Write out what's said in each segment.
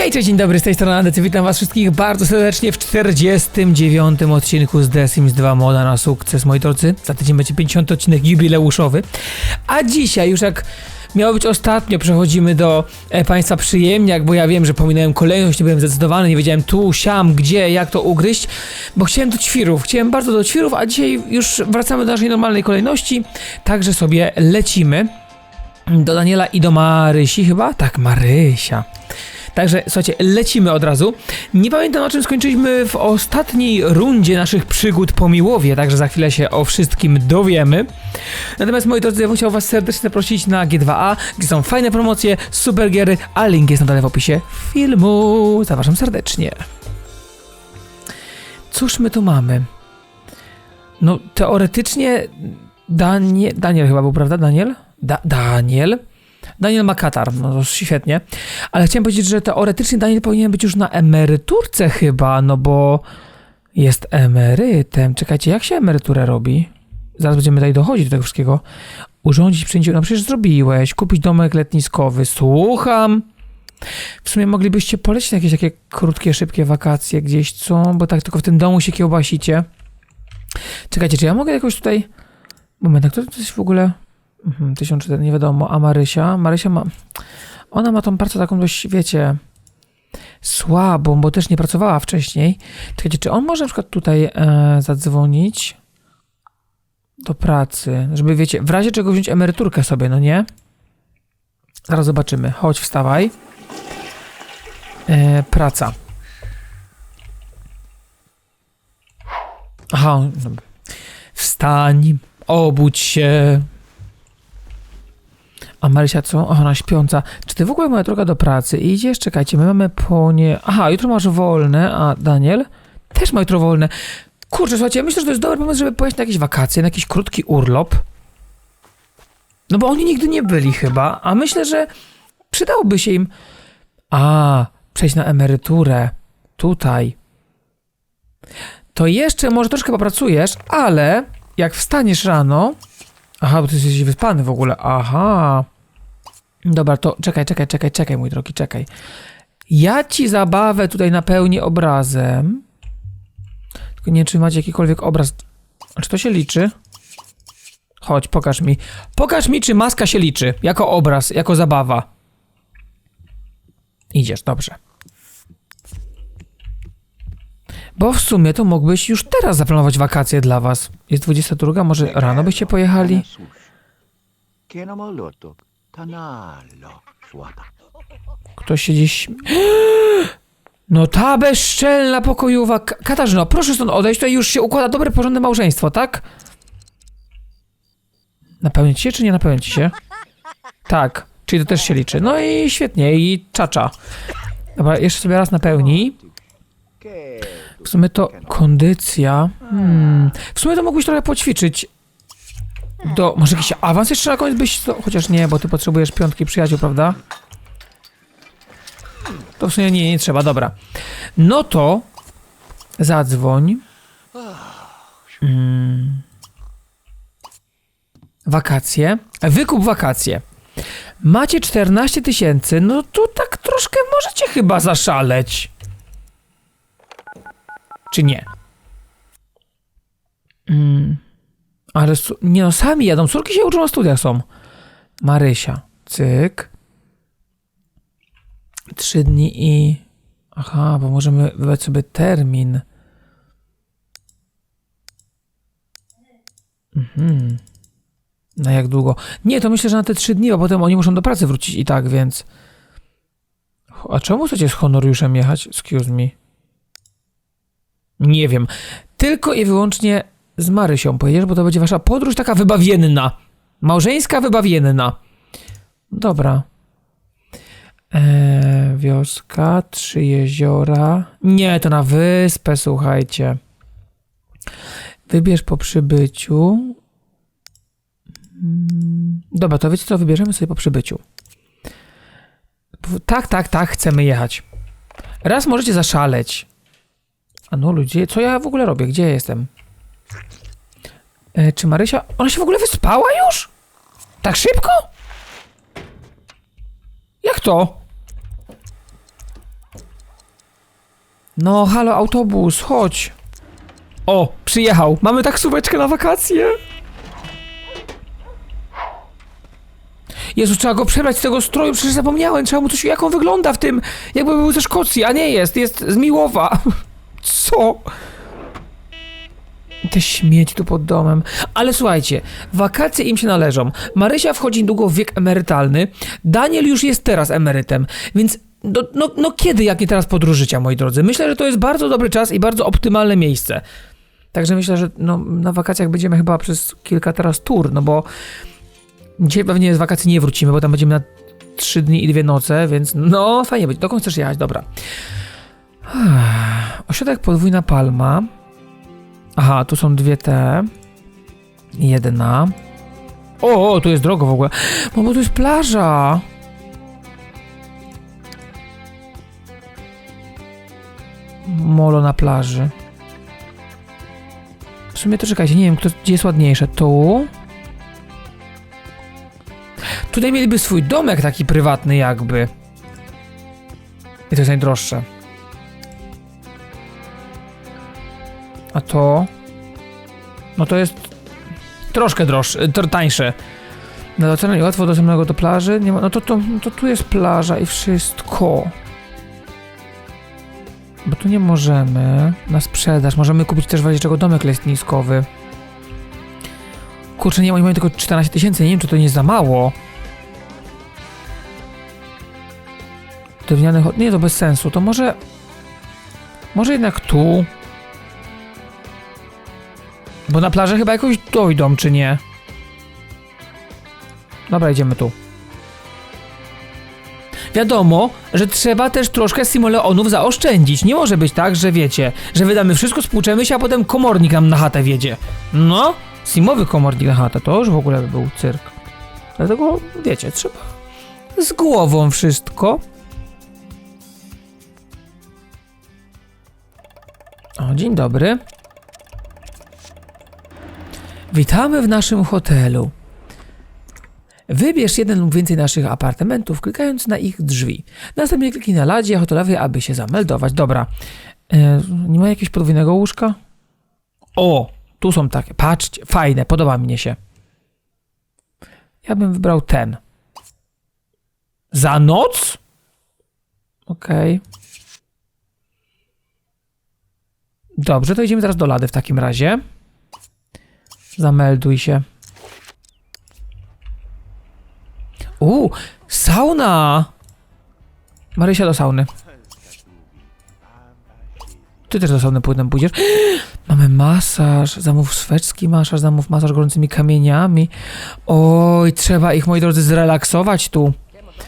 Hej, cześć, dzień dobry, z tej strony Andecy, witam was wszystkich bardzo serdecznie w 49. odcinku z The Sims 2 Moda na sukces, moi drodzy. Za tydzień będzie 50 odcinek jubileuszowy. A dzisiaj, już jak miało być ostatnio, przechodzimy do e, Państwa przyjemniak, bo ja wiem, że pominąłem kolejność, nie byłem zdecydowany, nie wiedziałem tu, siam, gdzie, jak to ugryźć, bo chciałem do ćwirów, chciałem bardzo do ćwirów, a dzisiaj już wracamy do naszej normalnej kolejności, także sobie lecimy do Daniela i do Marysi chyba? Tak, Marysia. Także słuchajcie, lecimy od razu. Nie pamiętam na czym skończyliśmy w ostatniej rundzie naszych przygód po Miłowie, także za chwilę się o wszystkim dowiemy. Natomiast moi drodzy, ja bym chciał was serdecznie zaprosić na G2A, gdzie są fajne promocje, super giery, a link jest na w opisie filmu. Zapraszam serdecznie. Cóż my tu mamy? No, teoretycznie Danie, Daniel chyba był, prawda? Daniel? Da, Daniel? Daniel ma katar, no to świetnie. Ale chciałem powiedzieć, że teoretycznie Daniel powinien być już na emeryturce chyba, no bo jest emerytem. Czekajcie, jak się emeryturę robi? Zaraz będziemy tutaj dochodzić do tego wszystkiego. Urządzić przyjęcie, no przecież zrobiłeś. Kupić domek letniskowy, słucham. W sumie moglibyście polecieć na jakieś takie krótkie, szybkie wakacje gdzieś, co? Bo tak tylko w tym domu się kiełbasicie. Czekajcie, czy ja mogę jakoś tutaj... Moment, a kto to jest w ogóle... Mhm, 1004, nie wiadomo. A Marysia? Marysia ma... Ona ma tą pracę taką dość, wiecie... Słabą, bo też nie pracowała wcześniej. Czekajcie, czy on może na przykład tutaj e, zadzwonić do pracy, żeby, wiecie, w razie czego wziąć emeryturkę sobie, no nie? Zaraz zobaczymy. Chodź, wstawaj. E, praca. Aha. Wstań, obudź się. A Marysia co? Ona śpiąca. Czy ty w ogóle moja droga do pracy idziesz? Czekajcie, my mamy po nie... Aha, jutro masz wolne, a Daniel? Też ma jutro wolne. Kurczę, słuchajcie, ja myślę, że to jest dobry pomysł, żeby pojechać na jakieś wakacje, na jakiś krótki urlop. No bo oni nigdy nie byli chyba, a myślę, że przydałoby się im... A, przejść na emeryturę. Tutaj. To jeszcze może troszkę popracujesz, ale jak wstaniesz rano... Aha, bo ty jesteś wyspany w ogóle. Aha. Dobra, to czekaj, czekaj, czekaj, czekaj, mój drogi, czekaj. Ja ci zabawę tutaj napełnię obrazem. Tylko nie wiem, czy macie jakikolwiek obraz. A Czy to się liczy? Chodź, pokaż mi. Pokaż mi, czy maska się liczy. Jako obraz, jako zabawa. Idziesz, dobrze. Bo w sumie to mógłbyś już teraz zaplanować wakacje dla was. Jest 22, może rano byście pojechali? Ktoś się gdzieś... No ta bezczelna pokojowa... Ka- Katarzyno, proszę stąd odejść, tutaj już się układa dobre, porządne małżeństwo, tak? Napełnić się, czy nie napełnić się? Tak, czyli to też się liczy. No i świetnie, i czacza. Dobra, jeszcze sobie raz napełnij. W sumie to kondycja. Hmm. W sumie to mógłbyś trochę poćwiczyć. Do. Może jakiś awans jeszcze na koniec byś. To, chociaż nie, bo ty potrzebujesz piątki przyjaciół, prawda? To w sumie nie, nie trzeba, dobra. No to zadzwoń. Mm. Wakacje. Wykup wakacje. Macie 14 tysięcy, no to tak troszkę możecie chyba zaszaleć. Czy nie? Mm. Ale nie no, sami jadą. Córki się uczą na studiach są. Marysia. Cyk. Trzy dni i... Aha, bo możemy wybrać sobie termin. Mhm. Na jak długo? Nie, to myślę, że na te trzy dni, bo potem oni muszą do pracy wrócić i tak, więc... A czemu chcecie z honoriuszem jechać? Excuse me. Nie wiem. Tylko i wyłącznie z Marysią pojedziesz, bo to będzie wasza podróż taka wybawienna. Małżeńska wybawienna. Dobra. Eee, wioska, trzy jeziora. Nie, to na wyspę, słuchajcie. Wybierz po przybyciu. Mm, Dobra, to wiecie co, wybierzemy sobie po przybyciu. Tak, tak, tak, chcemy jechać. Raz możecie zaszaleć. A no ludzie, co ja w ogóle robię? Gdzie ja jestem? E, czy Marysia... Ona się w ogóle wyspała już? Tak szybko? Jak to? No, halo, autobus, chodź. O, przyjechał. Mamy taksóweczkę na wakacje. Jezu, trzeba go przebrać z tego stroju, przecież zapomniałem, trzeba mu coś, jak on wygląda w tym, jakby był ze Szkocji, a nie jest, jest z Miłowa. Co? Te śmieci tu pod domem. Ale słuchajcie, wakacje im się należą. Marysia wchodzi niedługo w wiek emerytalny. Daniel już jest teraz emerytem, więc no, no, no kiedy, jak nie teraz podróż życia, moi drodzy? Myślę, że to jest bardzo dobry czas i bardzo optymalne miejsce. Także myślę, że no, na wakacjach będziemy chyba przez kilka teraz tur, no bo dzisiaj pewnie z wakacji nie wrócimy, bo tam będziemy na trzy dni i dwie noce, więc no fajnie będzie. Dokąd chcesz jechać? Dobra. Ośrodek Podwójna Palma. Aha, tu są dwie te. Jedna. O, o, tu jest drogo w ogóle. No bo tu jest plaża. Molo na plaży. W sumie to czekajcie, nie wiem, kto, gdzie jest ładniejsze. Tu. Tutaj mieliby swój domek taki prywatny jakby. I to jest najdroższe. A to? No to jest troszkę droższe, to tańsze. Na ocenę łatwo dostępnego do plaży. Nie ma, no to, to, no to tu jest plaża i wszystko. Bo tu nie możemy na sprzedaż. Możemy kupić też w czego domek letniskowy. Kurczę, nie, oni mają tylko 14 tysięcy. Nie wiem, czy to nie za mało. Drewniany. Nie, to bez sensu. To może... Może jednak tu... Bo na plażę chyba jakoś dojdą, czy nie? Dobra, idziemy tu. Wiadomo, że trzeba też troszkę simoleonów zaoszczędzić. Nie może być tak, że wiecie, że wydamy wszystko, spłuczemy się, a potem komornik nam na chatę wiedzie. No, simowy komornik na chatę, to już w ogóle by był cyrk. Dlatego, wiecie, trzeba z głową wszystko. O, dzień dobry. Witamy w naszym hotelu. Wybierz jeden lub więcej naszych apartamentów, klikając na ich drzwi. Następnie kliknij na ladzie hotelowej, aby się zameldować. Dobra. E, nie ma jakiegoś podwójnego łóżka? O, tu są takie. Patrzcie, fajne, podoba mi się. Ja bym wybrał ten. Za noc? Okej. Dobrze, to idziemy teraz do lady w takim razie. Zamelduj się. U, sauna! Marysia do sauny. Ty też do sauny płynem pójdziesz. Mamy masaż, zamów szwedzki masaż, zamów masaż gorącymi kamieniami. Oj, trzeba ich, moi drodzy, zrelaksować tu.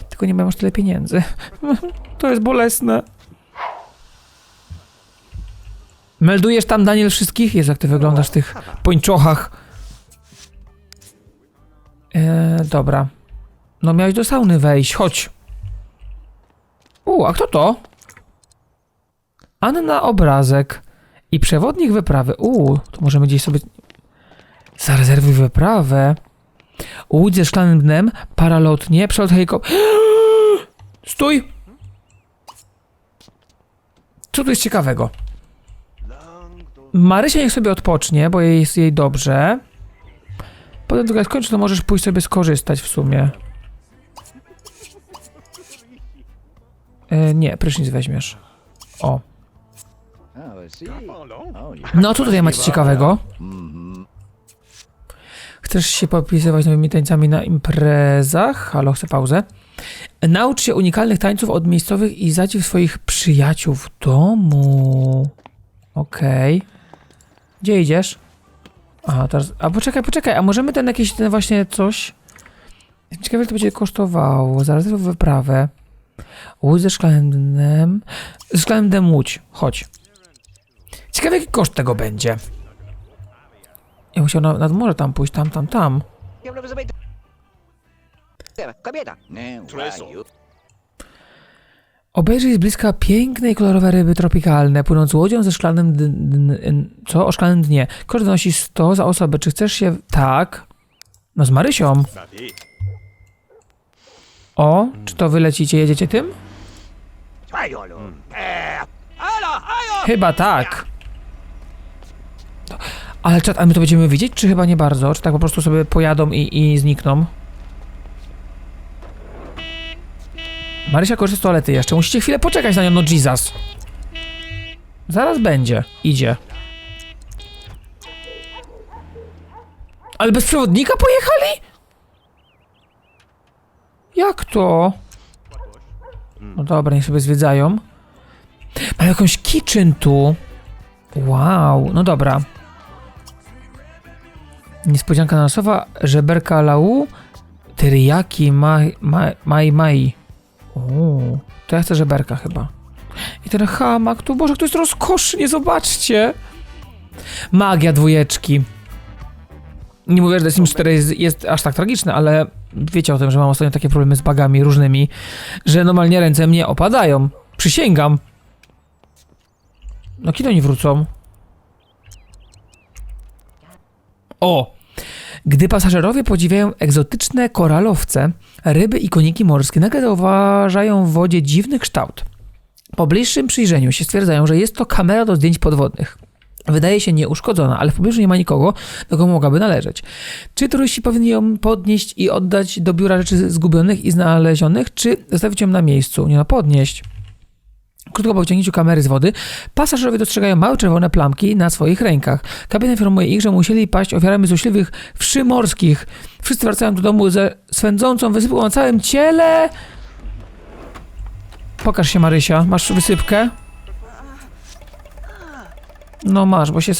Tylko nie mam już tyle pieniędzy. To jest bolesne. Meldujesz tam, Daniel, wszystkich? Jezu, jak ty wyglądasz w tych pończochach. Eee, dobra. No miałeś do sauny wejść, chodź. U, a kto to? Anna Obrazek i przewodnik wyprawy. U, to możemy gdzieś sobie... Zarezerwuj wyprawę. Łódź ze szklanym dnem, paralotnie, przelot helikop... Stój! Co tu jest ciekawego? Marysia niech sobie odpocznie, bo jest jej dobrze. Potem tylko jak skończy, to możesz pójść sobie skorzystać w sumie. E, nie, prysznic weźmiesz. O. No, co tutaj macie ciekawego? Chcesz się popisywać nowymi tańcami na imprezach? Halo, chcę pauzę. Naucz się unikalnych tańców od miejscowych i zadziw swoich przyjaciół w domu. Okej. Gdzie idziesz? Aha, teraz... A poczekaj, poczekaj, a możemy ten jakiś, ten właśnie coś... Ciekawe, ile to będzie kosztowało. Zaraz wyprawę. Łódź ze szklanym dnem. Ze szklanym dnem łódź. Chodź. Ciekawe, jaki koszt tego będzie. Ja musiał na, nad morze tam pójść, tam, tam, tam. Kobieta. Nie. Obejrzyj z bliska piękne i kolorowe ryby tropikalne, płynąc łodzią ze szklanym co? O szklanym dnie. Koszt wynosi 100 za osobę. Czy chcesz się... Tak. No z Marysią. O, czy to wy lecicie, jedziecie tym? Chyba tak. Ale czat, a my to będziemy widzieć, czy chyba nie bardzo? Czy tak po prostu sobie pojadą i, i znikną? Marysia korzysta z toalety jeszcze. Musicie chwilę poczekać na nią, no Jesus. Zaraz będzie. Idzie. Ale bez przewodnika pojechali? Jak to? No dobra, niech sobie zwiedzają. Mam jakąś kitchen tu. Wow, no dobra. Niespodzianka nasowa, żeberka lau, teriyaki mai mai mai. mai. Uuu, to ja chcę żeberka chyba. I ten hamak tu, Boże, to jest rozkosznie, zobaczcie. Magia dwójeczki. Nie mówię, że Sims 4 jest, jest aż tak tragiczne, ale wiecie o tym, że mam ostatnio takie problemy z bagami różnymi, że normalnie ręce mnie opadają. Przysięgam. No kiedy oni wrócą? O! Gdy pasażerowie podziwiają egzotyczne koralowce, ryby i koniki morskie nagle zauważają w wodzie dziwny kształt. Po bliższym przyjrzeniu się stwierdzają, że jest to kamera do zdjęć podwodnych. Wydaje się nieuszkodzona, ale w pobliżu nie ma nikogo, do kogo mogłaby należeć. Czy turyści powinni ją podnieść i oddać do biura rzeczy zgubionych i znalezionych, czy zostawić ją na miejscu? Nie no, podnieść. Krótko po wyciągnięciu kamery z wody, pasażerowie dostrzegają małe czerwone plamki na swoich rękach. Kapitan informuje ich, że musieli paść ofiarami złośliwych wszy morskich. Wszyscy wracają do domu ze swędzącą wysypką na całym ciele. Pokaż się, Marysia. Masz wysypkę? No masz, bo się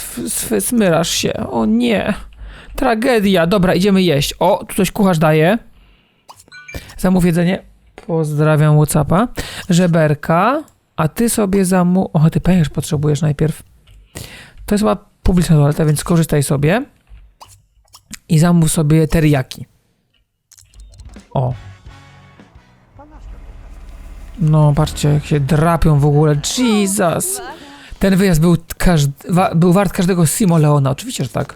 smyrasz się. O nie. Tragedia. Dobra, idziemy jeść. O, tu coś kucharz daje. Zamów jedzenie. Pozdrawiam Whatsappa. Żeberka. A ty sobie zamu... O, ty pęcherz potrzebujesz najpierw. To jest chyba publiczna toaleta, więc skorzystaj sobie. I zamów sobie teriyaki. O. No, patrzcie, jak się drapią w ogóle. Jesus! Ten wyjazd był, każd... wa- był wart każdego Simo Leona. Oczywiście, że tak.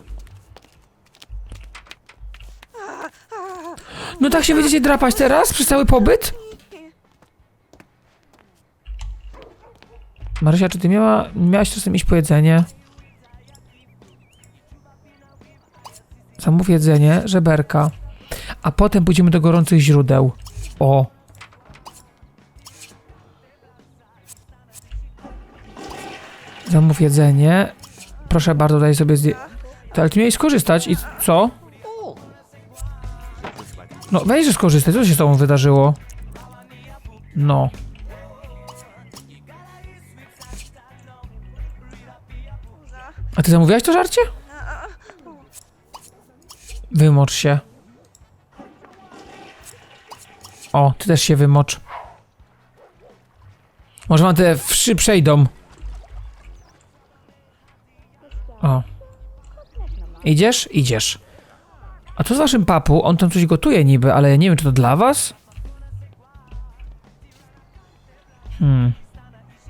No tak się będziecie drapać teraz przez cały pobyt? Marysia, czy ty miała, miałaś czasem iść po jedzenie? Zamów jedzenie, żeberka. A potem pójdziemy do gorących źródeł. O. Zamów jedzenie. Proszę bardzo, daj sobie. To, ale ty miałeś skorzystać i co? No weź, że skorzystaj. Co się z tobą wydarzyło? No. Ty zamówiłaś to żarcie? Wymocz się. O, ty też się wymocz. Może wam te wszy przejdą. O. Idziesz? Idziesz. A co z waszym papu? On tam coś gotuje niby, ale ja nie wiem, czy to dla was? Hmm.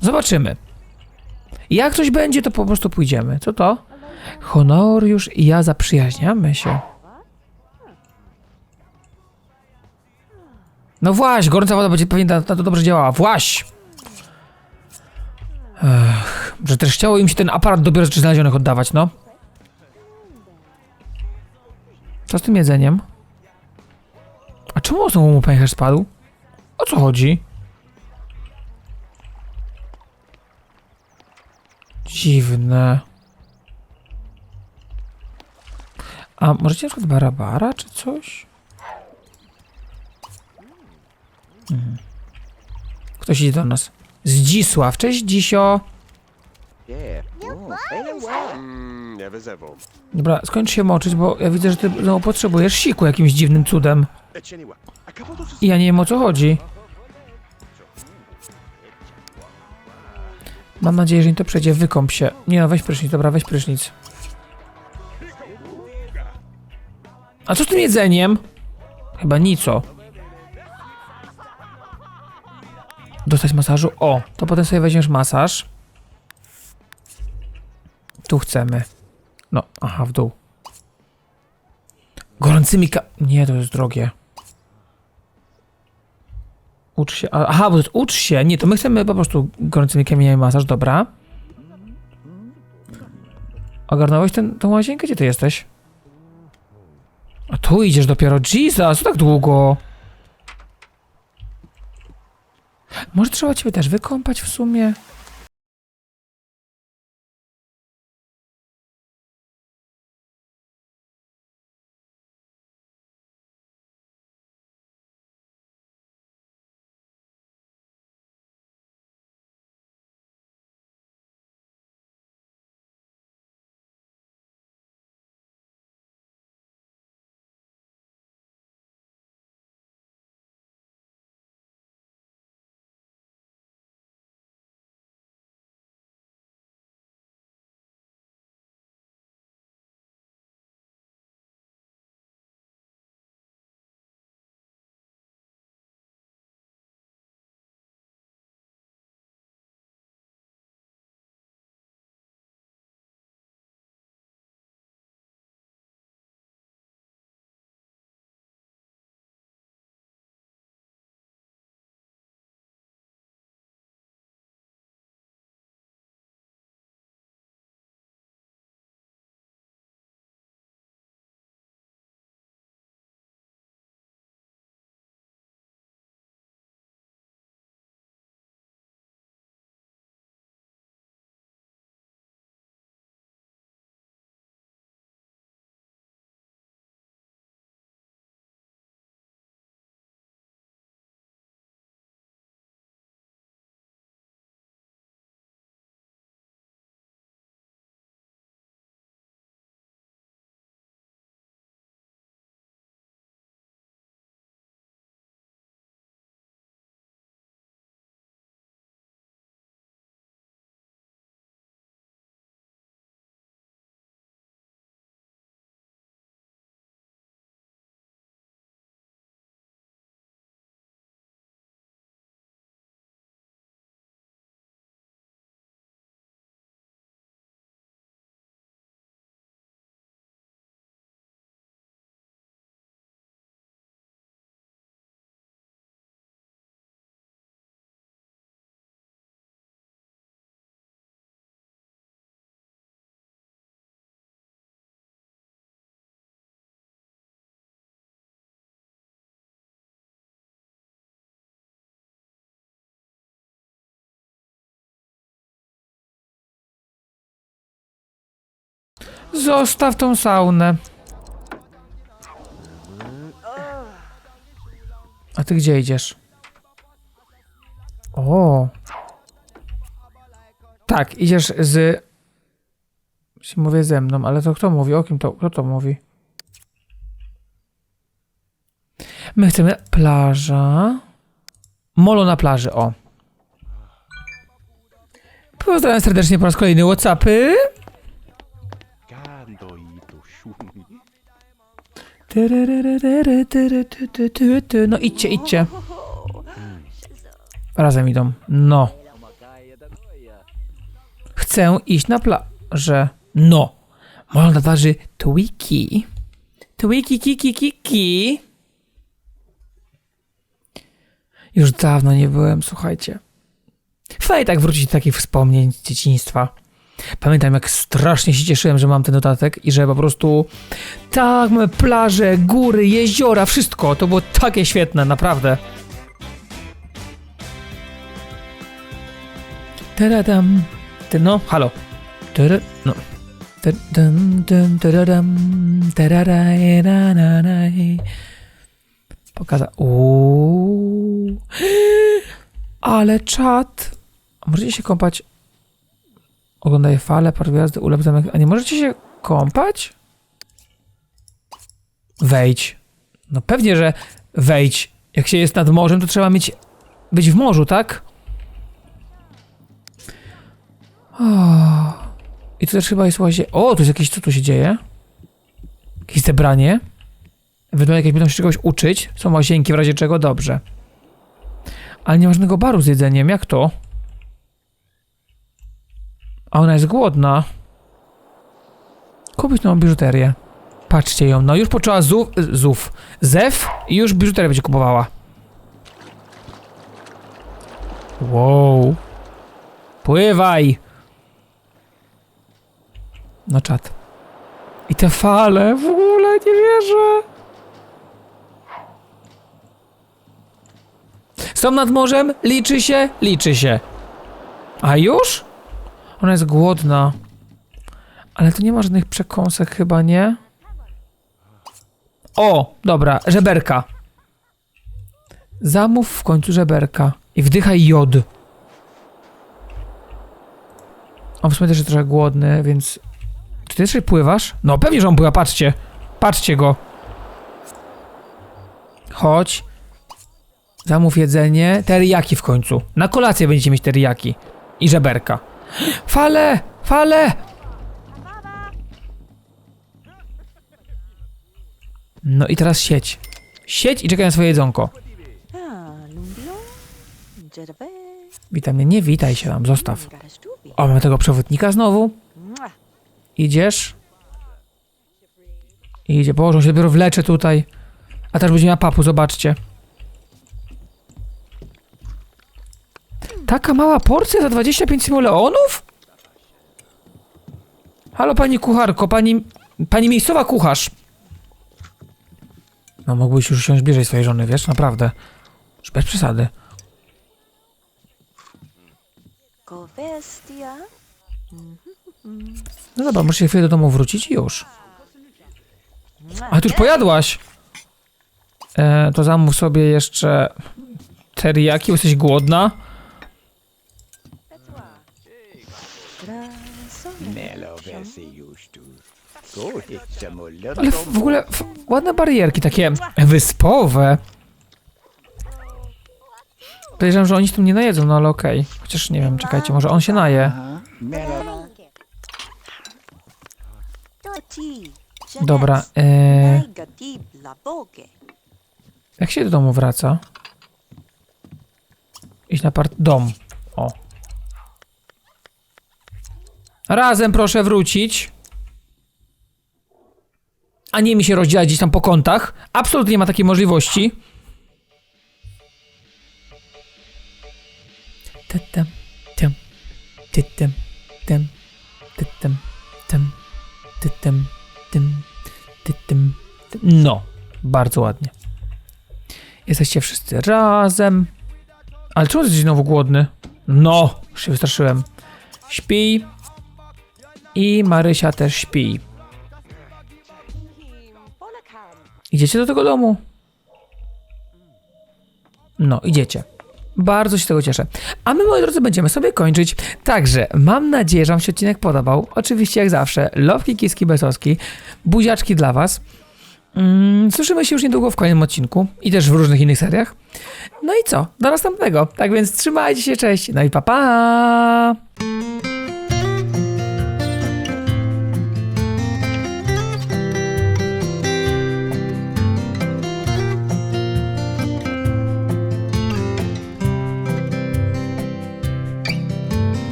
Zobaczymy. Jak coś będzie, to po prostu pójdziemy. Co to? Honoriusz i ja zaprzyjaźniamy się. No właśnie, gorąca woda będzie pewnie na, to dobrze działała. Właś! Ech, że też chciało im się ten aparat dopiero rzeczy znalezionych oddawać, no. Co z tym jedzeniem? A czemu znowu mu pęcherz spadł? O co chodzi? Dziwne. A możecie na przykład barabara czy coś? Mhm. Ktoś idzie do nas. Zdzisław. Cześć Dzisio. Dobra, skończ się moczyć, bo ja widzę, że ty znowu potrzebujesz siku jakimś dziwnym cudem. I ja nie wiem o co chodzi. Mam nadzieję, że nie to przejdzie. Wykąp się. Nie no, weź prysznic, dobra, weź prysznic. A co z tym jedzeniem? Chyba nico. Dostać masażu? O, to potem sobie weźmiesz masaż. Tu chcemy. No, aha, w dół. Gorącymi ka... Nie, to jest drogie. Ucz się. Aha, bo to jest ucz się. Nie, to my chcemy po prostu gorącymi kamieniami masaż, dobra. Ogarnąłeś ten, tą łazienkę? Gdzie ty jesteś? A tu idziesz dopiero. Jesus, co tak długo? Może trzeba ciebie też wykąpać w sumie? Zostaw tą saunę. A ty gdzie idziesz? O. Tak, idziesz z... Mówię ze mną, ale to kto mówi? O kim to? Kto to mówi? My chcemy plaża. Molo na plaży, o. Pozdrawiam serdecznie po raz kolejny Whatsappy. No idźcie, idźcie. Razem idą. No. Chcę iść na plażę. No. Może na plaży Twiki. Twiki, kiki, kiki. Już dawno nie byłem, słuchajcie. Fajnie tak wrócić do takich wspomnień z dzieciństwa. Pamiętam, jak strasznie się cieszyłem, że mam ten dodatek i że po prostu tak, mamy plaże, góry, jeziora, wszystko. To było takie świetne, naprawdę. Taradam. Ty, no, halo. No. Taradam. Pokaza. Uuu. Ale czat. Możecie się kąpać Oglądaj fale, park gwiazdy, ulep zamek. A nie możecie się kąpać? Wejdź. No pewnie, że wejdź. Jak się jest nad morzem, to trzeba mieć być w morzu, tak? O. I tu też chyba jest łazie... O, tu jest jakieś... Co tu się dzieje? Jakieś zebranie? Ewentualnie jakieś będą się czegoś uczyć. Są łazienki, w razie czego dobrze. Ale nie ma żadnego baru z jedzeniem. Jak to? A ona jest głodna. Kupić nową biżuterię. Patrzcie ją. No już poczęła zów, zów. Zew i już biżuterię będzie kupowała. Wow. Pływaj. No czat. I te fale, w ogóle nie wierzę. Są nad morzem, liczy się, liczy się. A już? Ona jest głodna. Ale tu nie ma żadnych przekąsek chyba, nie? O, dobra, żeberka. Zamów w końcu żeberka. I wdychaj jod. On w sumie też jest trochę głodny, więc... Czy ty jeszcze pływasz? No pewnie, że on pływa, patrzcie. Patrzcie go. Chodź. Zamów jedzenie. Teriyaki w końcu. Na kolację będziecie mieć teriyaki. I żeberka. Fale! Fale! No i teraz sieć. Sieć i czekaj na swoje jedzonko. Witam mnie, nie witaj się tam, zostaw. O, mamy tego przewodnika znowu. Idziesz. Idzie, on się dopiero wlecze tutaj. A też będzie miała papu, zobaczcie. Taka mała porcja za 25 simoleonów? Halo pani kucharko, pani... Pani miejscowa kucharz. No mógłbyś już siąść bliżej swojej żony, wiesz, naprawdę. Już bez przesady. No dobra, muszę się chwilę do domu wrócić i już. A ty już pojadłaś! E, to zamów sobie jeszcze teriyaki, bo jesteś głodna. Ale w w ogóle f- ładne barierki, takie wyspowe. Podejrzewam, że oni się tym nie najedzą, no ale okej. Chociaż nie wiem, czekajcie, może on się naje. Dobra, e, boge. jak się do domu wraca? Iść na part... dom. O. Razem proszę wrócić. A nie mi się rozdzielać gdzieś tam po kątach. Absolutnie nie ma takiej możliwości. No, bardzo ładnie. Jesteście wszyscy razem. Ale czemu jesteś znowu głodny? No, już się wystraszyłem. Śpi. I Marysia też śpi. Idziecie do tego domu? No, idziecie. Bardzo się tego cieszę. A my, moi drodzy, będziemy sobie kończyć. Także mam nadzieję, że Wam się odcinek podobał. Oczywiście, jak zawsze, lowki, kiski, besowski, buziaczki dla Was. Mm, słyszymy się już niedługo w kolejnym odcinku i też w różnych innych seriach. No i co? Do następnego. Tak więc trzymajcie się, cześć. No i pa pa!